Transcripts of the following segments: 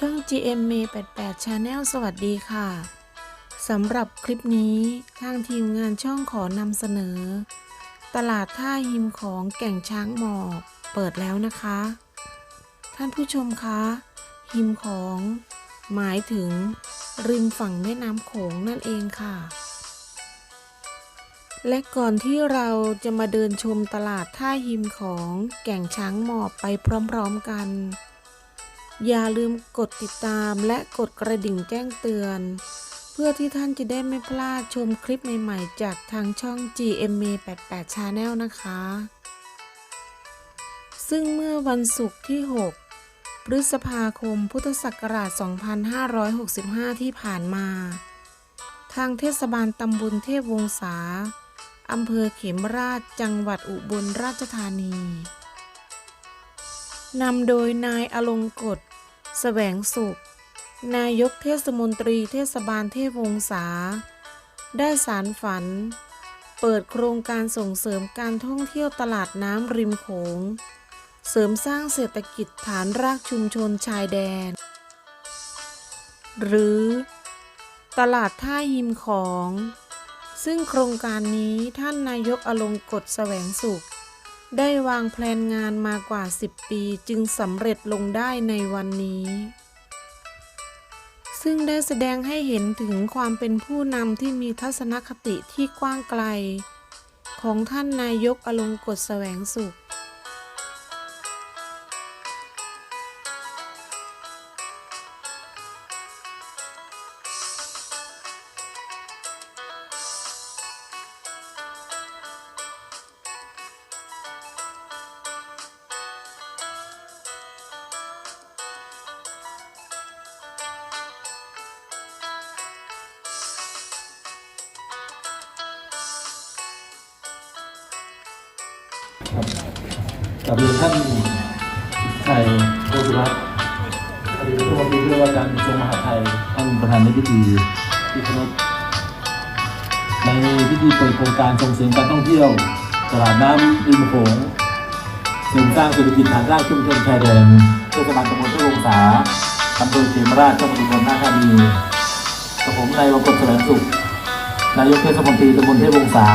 ช่อง GM m 88 Channel สวัสดีค่ะสำหรับคลิปนี้ทางทีมงานช่องขอนำเสนอ ตลาดท่าหิมของแก่งช้างหมอบเปิดแล้วนะคะ ท่านผู้ชมคะ หิมของ หมายถึง ริมฝั่งแม่น้ำโขงนั่นเองค่ะ และก่อนที่เราจะมาเดินชมตลาดท่าหิมของแก่งช้างหมอบไปพร้อมๆกัน อย่าลืมกดติดตามและกดกระดิ่งแจ้งเตือน เพื่อที่ท่านจะได้ไม่พลาดชมคลิปใหม่ๆ จากทางช่อง GMA 88 Channel นะคะ ซึ่งเมื่อวันศุกร์ที่ 6 พฤษภาคมพุทธศักราช 2565 ที่ผ่านมา ทางเทศบาลตำบลเทพวงศาอำเภอเขมราชจังหวัดอุบลราชธานี นำโดยนายอลงกฎแสวงสุข นายกเทศมนตรีเทศบาลเทพวงศา ได้สารฝัน เปิดโครงการส่งเสริมการท่องเที่ยวตลาดน้ำริมโขง เสริมสร้างเศรษฐกิจฐานรากชุมชนชายแดน หรือ ตลาดท่าหิมของ ซึ่งโครงการนี้ท่านนายกอลงกฎแสวงสุข ได้วางแผนงานมากว่า 10 ปีจึงสำเร็จลงได้ในวันนี้ ซึ่งได้แสดงให้เห็นถึงความเป็นผู้นำที่มีทัศนคติที่กว้างไกล ของท่านนายกอลงกฎแสวงสุข ในพิธีเปิดโครงการส่งเสริมการท่องเที่ยวตลาดน้ำริมโขงเสริมสร้างเศรษฐกิจฐานรากชุมชนชายแดนเทศบาลตำบลเทพวงศาอำเภอเขมราชจังหวัดอุบลราชธานีกับผมนายรงกฎแสวงสุข นายกเทศมนตรีตำบลเทพวงศา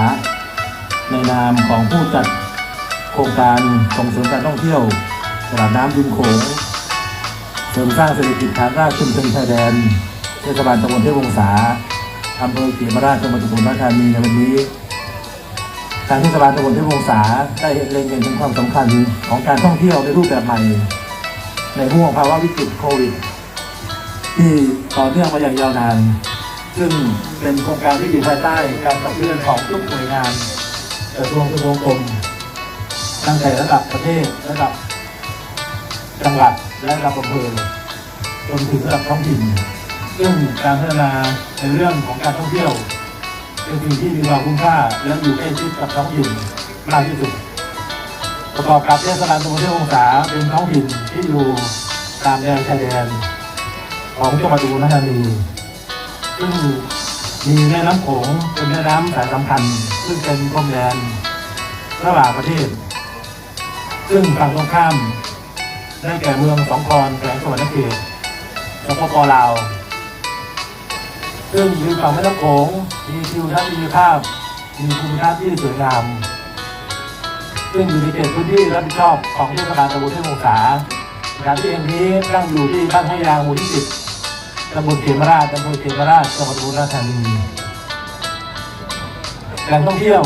ในนามของผู้จัดโครงการส่งเสริมการท่องเที่ยวตลาดน้ำริมโขงเสริมสร้างเศรษฐกิจฐานรากชุมชนชายแดนเทศบาลตำบลเทพวงศา อำเภอเขมราชจังหวัดอุบลราชธานีในวันนี้ทางเทศบาลตำบลเทพวงศาได้เห็นเล็งเห็นถึงความสำคัญของการท่องเที่ยวในรูปแบบใหม่ ในห่วงภาวะวิกฤตโควิด ที่ต่อเนื่องมาอย่างยาวนาน ซึ่งเป็นโครงการที่อยู่ภายใต้การขับเคลื่อนของทุกหน่วยงานกระทรวงทบวงกรมตั้งแต่ระดับประเทศระดับจังหวัดและระดับอำเภอจนถึงระดับท้องถิ่นซึ่งการพัฒนา ในเรื่องของการท่องเที่ยวเป็นสิ่งที่มีความคุ้มค่าและอยู่ใกล้ชิดกับท้องถิ่นมากที่สุด ประกอบกับเทศบาลตำบลเทพวงศาเป็นท้องถิ่นที่อยู่ตามแนวชายแดนของจังหวัดอุบลราชธานีซึ่งมีแม่น้ำโขงเป็นแม่น้ำสายสำคัญซึ่งเป็นพรมแดนระหว่างประเทศ ซึ่งฝั่งตรงข้ามได้แก่เมืองสองคอนแขวงสวรรณเขตสปปลาว ซึ่งริมฝั่งแม่น้ำโขงมีทิวทัศน์มีภาพ มีภูมิทัศน์ที่สวยงาม ซึ่งอยู่ในเขตพื้นที่รับผิดชอบของเทศบาลตำบลเทพวงศาสถานที่แห่งนี้ตั้งอยู่ที่บ้านห้วยยางหมู่ที่สิบตำบลเขมราชอำเภอเขมราชจังหวัดอุบลราชธานีแหล่งท่องเที่ยว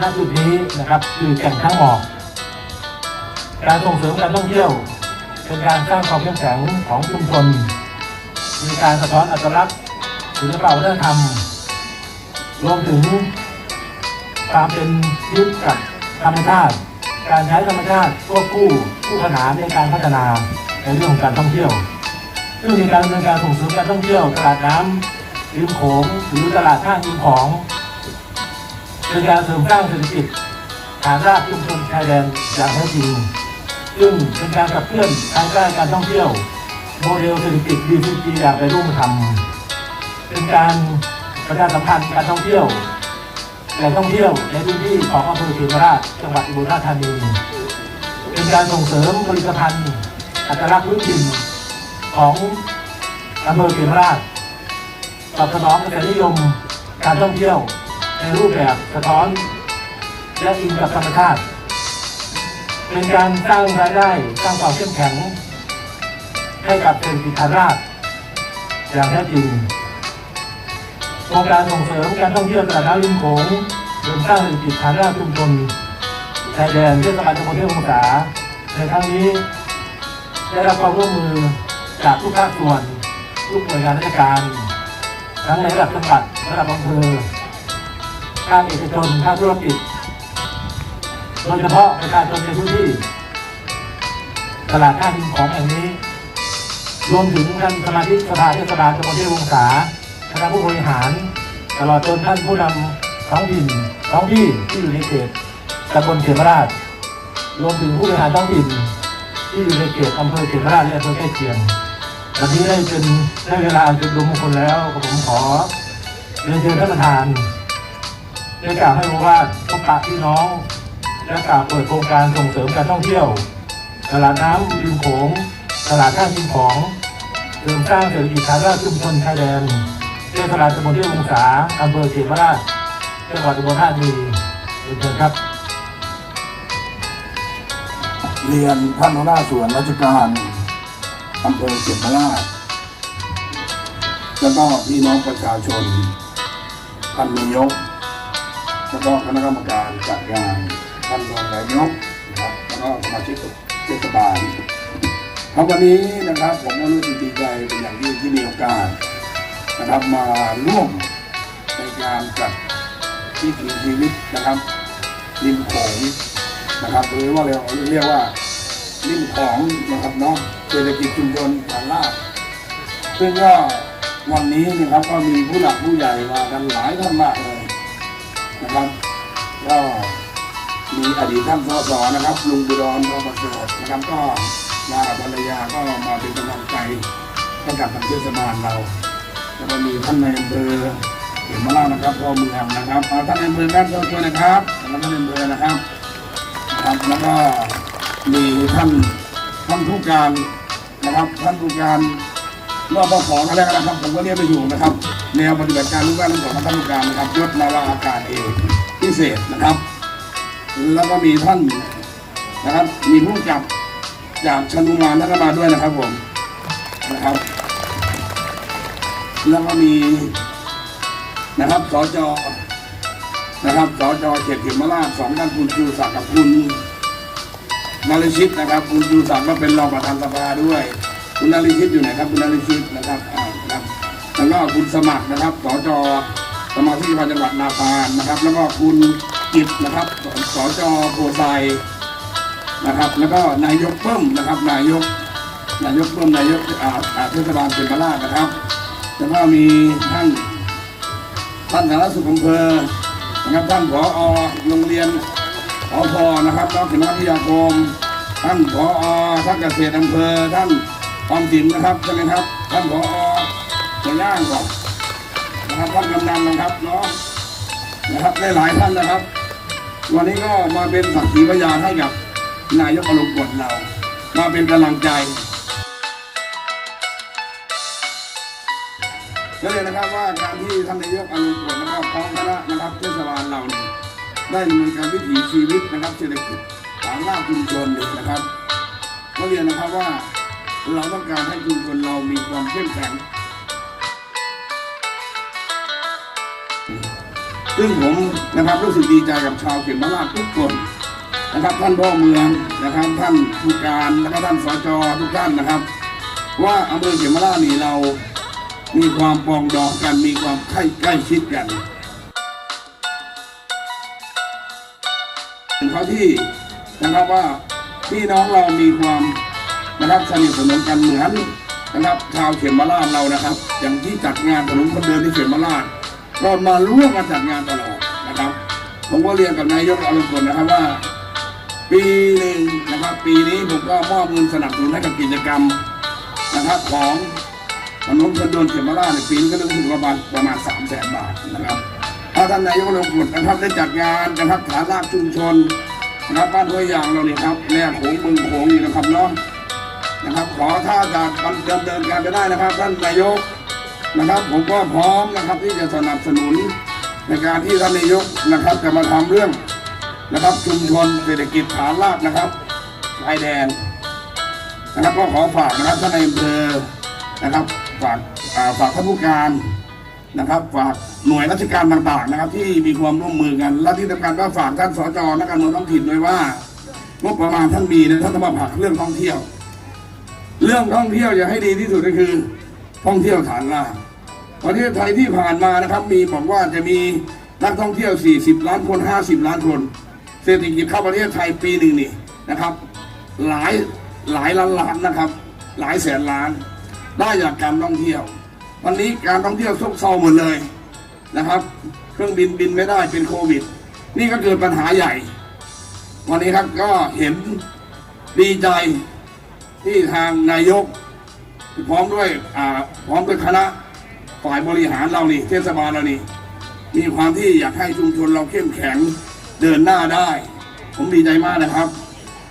ณจุดนี้นะครับคือแก่งข้างหมอก การส่งเสริมการท่องเที่ยวเป็นการสร้างความเข้มแข็งของชุมชนมีการสะท้อนอัตลักษณ์ ศิลปะวัฒนธรรมรวมถึงความเป็นยึดกับธรรมชาติ การใช้ธรรมชาติควบคู่คู่ขนานในการพัฒนาในเรื่องของการท่องเที่ยว ซึ่งมีการดำเนินการส่งเสริมการท่องเที่ยวตลาดน้ำริมโขงหรือตลาดท่าริมของเป็นการเสริมสร้างเศรษฐกิจฐานรากชุมชนชายแดนอย่างแท้จริงซึ่งเป็นการขับเคลื่อนทางด้านการท่องเที่ยว โมเดลเศรษฐกิจ BCG อย่างไปร่วมทำ เป็นการประชาสัมพันธ์การท่องเที่ยวแหล่งท่องเที่ยวในพื้นที่ของอำเภอเขมราชจังหวัดอุบลราชธานีเป็นการส่งเสริมผลิตภัณฑ์อัตลักษณ์พื้นถิ่นของอำเภอเขียนราชตอบสนองกระแสนิยมการท่องเที่ยวในรูปแบบสะท้อนและอิงกับธรรมชาติเป็นการสร้างรายได้สร้างความเข้มแข็ง ให้กับเศรษฐกิจฐานรากอย่างแท้จริง โครงการส่งเสริมการท่องเที่ยวตลาดน้ำริมโขงเสริมสร้างเศรษฐกิจฐานรากชุมชนชายแดนเทศบาลตำบลเทพองศาในครั้งนี้ ได้รับความร่วมมือจากทุกภาคส่วนทุกหน่วยงานราชการ ทั้งในระดับจังหวัดระดับอำเภอภาคเอกชนภาคธุรกิจโดยเฉพาะประชาชนในพื้นที่ ตลาดท่าดินของแห่งนี้ รวมถึงท่านสมาชิกสภาเทศบาลตำบลเทพวงศา ณะผู้บริหาร ตลอดจนท่านผู้นำท้องถิ่นท้องที่ที่อยู่ในเขตตำบลเขมราช รวมถึงผู้บริหารท้องถิ่นที่อยู่ในเขตอำเภอเขมราชและอำเภอใกล้เคียงวันนี้ได้เป็นได้เวลาจุดดุมงคลแล้วผมขอเรียนเชิญท่านประธานได้กล่าวให้รู้ว่าพบปะพี่น้องและกล่าวเปิดโครงการส่งเสริมการท่องเที่ยว ตลาดน้ำริมโขงตลาดท่าดินของเสริมสร้างเศรษฐกิจฐานรากชุมชนชายแดน ทศบาลตำบลเที่ยวงศาอำเภอเขมราชจังหวัดอุบลราชธานีเรียนเชิญครับ เรียนท่านหัวหน้าส่วนราชการอำเภอเขมราชแล้วก็พี่น้องประชาชนท่านนายกแล้วก็คณะกรรมการจัดงานท่านรองนายกนะครับแล้วก็สมาชิกเทศบาลครับวันนี้นะครับผมก็รู้สึกดีใจเป็นอย่างยิ่งที่มีโอกาส นะครับมาร่วมในการจัดพิธีชีวิตนะครับริมโขงนะครับหรือว่าเราเรียกว่าริมของนะครับเนาะเศรษฐกิจชุมชนฐานลาดซึ่งก็วันนี้นะครับก็มีผู้หลักผู้ใหญ่มากันหลายท่านมากเลยนะครับก็มีอดีตท่านสสนะครับลุงบุดรทอประเสริฐนะครับก็มากับภรรยาก็มาเป็นกำลังใจให้กับทางเทศบาลเรา แล้วก็มีท่านในอำเภอเขมรานะครับพ่อเมืองนะครับเอาท่านในอำเภอด้านต้นๆนะครับแล้วท่านในอำเภอนะครับครับแล้วก็มีท่านท่านผู้การนะครับ ท่านผู้การรอบขอกันแล้วกันนะครับผมก็เรียกไปอยู่นะครับ แนวปฏิบัติการลูกบ้านลูกของท่านผู้การนะครับยศนาวาอากาศเอกพิเศษนะครับ แล้วก็มีท่านนะครับมีผู้จับจากชนุมานท่านก็มาด้วยนะครับผมนะครับ แล้วก็มีนะครับสจนะครับสจเขตเขมราชสองท่านคุณชูศักดิ์กับคุณนาริชิตนะครับ คุณชูศักดิ์ก็เป็นรองประธานสภาด้วย คุณนาริชิตอยู่ไหนครับ คุณนาริชิตนะครับอ่านะครับแล้วก็คุณสมัครนะครับสจสมาชิกสภาจังหวัดนาพานนะครับ แล้วก็คุณกิตนะครับสจโพไซนะครับ แล้วก็นายกเพิ่มนะครับ นายก นายกเพิ่มนายกอ่าอ่าเทศบาลเขมราชนะครับ แล้วก็มีท่านท่านสาธารณสุขอำเภอนะครับท่านผอโรงเรียนอพนะครับน้องถึงวิทยาคมท่านผอท่านเกษตรอำเภอท่านออมสินนะครับใช่ไหมครับ ท่านผอหัวย่างก่อนนะครับท่านกำนันนะครับเนาะนะครับได้หลายท่านนะครับ วันนี้ก็มาเป็นสักขีพยานให้กับนายกอารมณ์กดเรา มาเป็นกำลังใจ ก็เลยนะครับว่าการที่ท่านนายกอนุพลนะครับพร้อมคณะนะครับเทศบาลเราเนี่ยได้ดำเนินการวิถีชีวิตนะครับเศรษฐกิจฐานรากชุมชนเนี่ยนะครับก็เรียนนะครับว่าเราต้องการให้ชุมชนเรามีความเข้มแข็งซึ่งผมนะครับรู้สึกดีใจกับชาวเขมราชทุกคนนะครับ ท่านพ่อเมืองนะครับ ท่านผู้การแล้วก็ท่านสจทุกท่านนะครับ ว่าอำเภอเขมราชนี่เรา มีความปองดองกันมีความใกล้ใกล้ชิดกันเป็นเขาที่นะครับว่าพี่น้องเรามีความนะครับสนิทสนมกันเหมือนนะครับชาวเขมราชเรานะครับ อย่างที่จัดงานถนนคนเดินที่เขมราชก็มาร่วมกันจัดงานตลอดนะครับผมก็เรียนกับนายกอารมณ์นะครับว่า ปีหนึ่งนะครับ ปีนี้ผมก็มอบเงินสนับสนุนให้กับกิจกรรมนะครับของ ถนนคนเดินเขมราชในปีนี้ก็เรื่องถึงประมาณประมาณสามแสนบาทนะครับถ้าท่านนายกลงกฎนะครับได้จัดงานนะครับฐานรากชุมชนนะครับบ้านห้วยยางเราเนี่ยครับแม่โขงเมืองโขงอยู่นะครับเนาะนนะครับ ขอถ้าจะดำเนินการไปได้นะครับ ท่านนายกนะครับ ผมก็พร้อมนะครับที่จะสนับสนุนในการที่ท่านนายกนะครับ จะมาทำเรื่องนะครับ ชุมชนเศรษฐกิจฐานรากนะครับชายแดนนะครับก็ขอฝากนะครับท่านในอำเภอนะครับ ฝากฝากท่านผู้การนะครับฝากหน่วยราชการต่างๆนะครับ ที่มีความร่วมมือกัน และที่สำคัญก็ฝากท่านสจนักการเมืองท้องถิ่นด้วยว่างบประมาณท่านมีนะท่านต้องมาผักเรื่องท่องเที่ยว เรื่องท่องเที่ยวอย่าให้ดีที่สุดก็คือท่องเที่ยวฐานรากประเทศไทยที่ผ่านมานะครับ มีบอกว่าจะมีนักท่องเที่ยว 40 ล้านคน 50 ล้านคนเศรษฐกิจเข้าประเทศไทยปีหนึ่งนี่นะครับ หลายหลายล้านล้านนะครับ หลายแสนล้าน ได้จากการท่องเที่ยว วันนี้การท่องเที่ยวซบเซาหมดเลยนะครับ เครื่องบินบินไม่ได้เป็นโควิด นี่ก็เกิดปัญหาใหญ่ วันนี้ครับก็เห็นดีใจที่ทางนายก พร้อมด้วยพร้อมด้วยคณะฝ่ายบริหารเรานี่เทศบาลเรานี่มีความที่อยากให้ชุมชนเราเข้มแข็งเดินหน้าได้ ผมดีใจมากนะครับ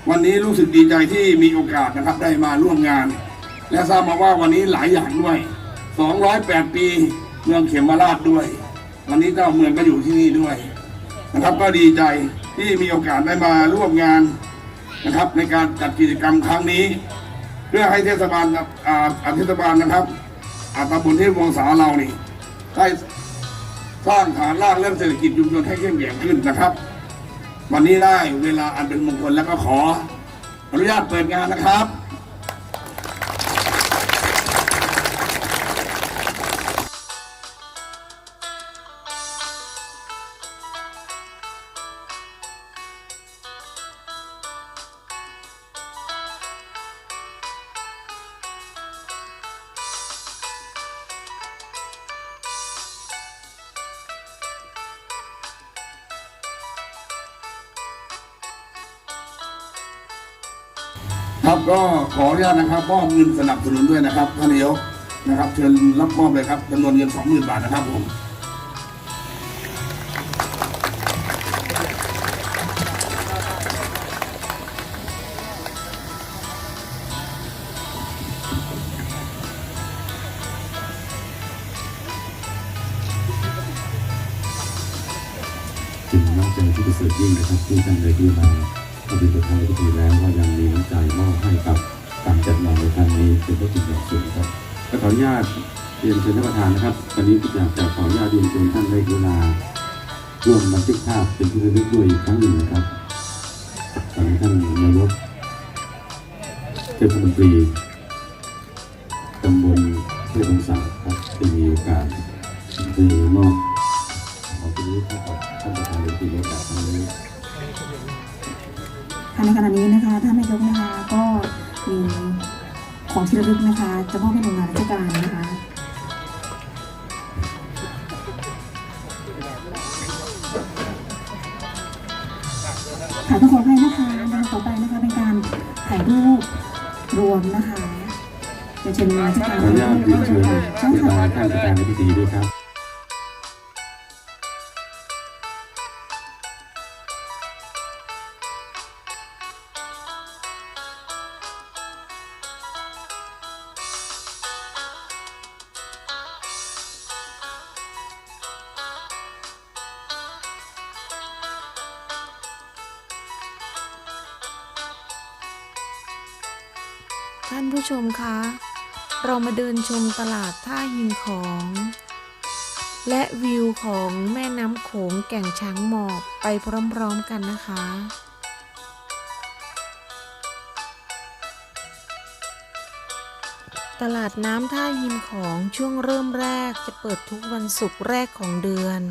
วันนี้รู้สึกดีใจที่มีโอกาสนะครับได้มาร่วมงาน และทราบมาว่าวันนี้หลายอย่างด้วย 208 ปีเมืองเขมราชด้วย วันนี้เจ้าเมืองก็อยู่ที่นี่ด้วย นะครับก็ดีใจที่มีโอกาสได้มาร่วมงานนะครับ ในการจัดกิจกรรมครั้งนี้ เพื่อให้เทศบาลอาอาเทศบาลนะครับอาตำบลเทพวงศาเรานี่ได้สร้างฐานรากเรื่องเศรษฐกิจชุมชนให้เข้มแข็งขึ้นนะครับ วันนี้ได้เวลาอันเป็นมงคลแล้วก็ขออนุญาตเปิดงานนะครับ ครับก็ขออนุญาตนะครับมอบเงินสนับสนุนด้วยนะครับท่านนายกนะครับ เชิญรับมอบเลยครับจำนวนเงินสองหมื่นบาทนะครับผมเป็นน้ำใจที่ประเสริฐยิ่งนะครับที่ท่านได้ที่มา ปฏิบัติธรรมพิธีแล้วก็ยังมีน้ำใจมอบให้กับการจัดงานในครั้งนี้เป็นพระคุณอย่างสูงครับก็ขออนุญาตเรียนเชิญท่านประธานนะครับวันนี้อยากจะขออนุญาตเรียนเชิญท่านได้กรุณาร่วมบันทึกภาพเป็นที่ระลึกด้วยอีกครั้งหนึ่งนะครับขอนนี้ท่านนายกเทศมนตรี ลึกนะคะ จะมอบให้หน่วยงานราชการนะคะค่ะต้องขออภัยนะคะงานต่อไปนะคะเป็นการถ่ายรูปรวมนะคะจะเชิญหน่วยงาราชการขออนุญาตเรียนเชิญใช่เวค่ะลาท่านประธานในพิธีด้วยครับ ชมคะ เรามาเดินชมตลาดท่าหินของ และวิวของแม่น้ำโขงแก่งช้างหมอบไปพร้อมๆกันนะคะตลาดน้ำท่าหินของช่วงเริ่มแรกจะเปิดทุกวันศุกร์แรกของเดือน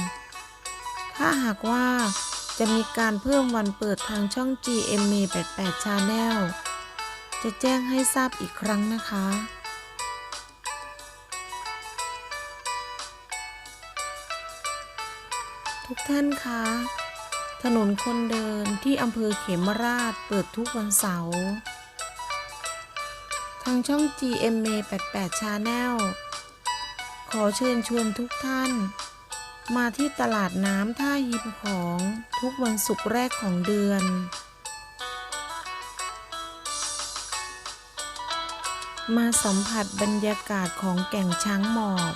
ถ้าหากว่าจะมีการเพิ่มวันเปิดทางช่อง GMA 88 Channel จะแจ้งให้ทราบอีกครั้งนะคะ ทุกท่านคะ ถนนคนเดินที่อำเภอเขมราชเปิดทุกวันเสาร์ ทางช่อง GMA 88 Channel ขอเชิญชวนทุกท่าน มาที่ตลาดน้ำท่ายิมของทุกวันศุกร์แรกของเดือน มาสัมผัสบรรยากาศของแก่งช้างหมอบ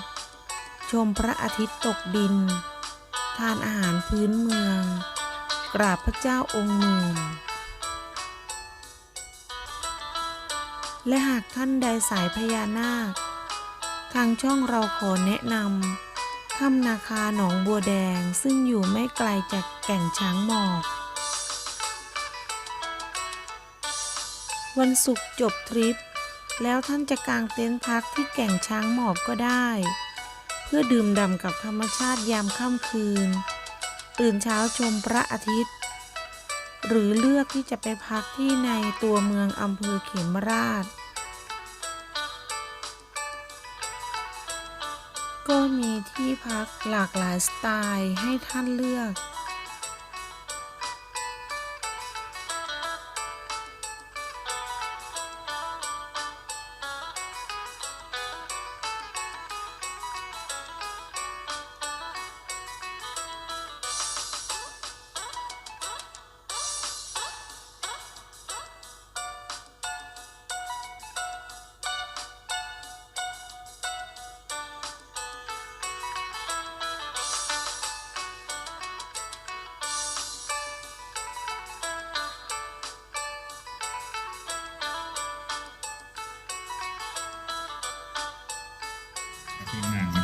ชมพระอาทิตย์ตกดิน ทานอาหารพื้นเมือง กราบพระเจ้าองค์หมื่นและหากท่านใดสายพญานาค ทางช่องเราขอแนะนำถ้ำนาคาหนองบัวแดงซึ่งอยู่ไม่ไกลจากแก่งช้างหมอบวันศุกร์จบทริป แล้วท่านจะกางเต็นท์พักที่แก่งช้างหมอบก็ได้ เพื่อดื่มด่ำกับธรรมชาติยามค่ำคืน ตื่นเช้าชมพระอาทิตย์ หรือเลือกที่จะไปพักที่ในตัวเมืองอำเภอเขมราช ก็มีที่พักหลากหลายสไตล์ให้ท่านเลือก Amen.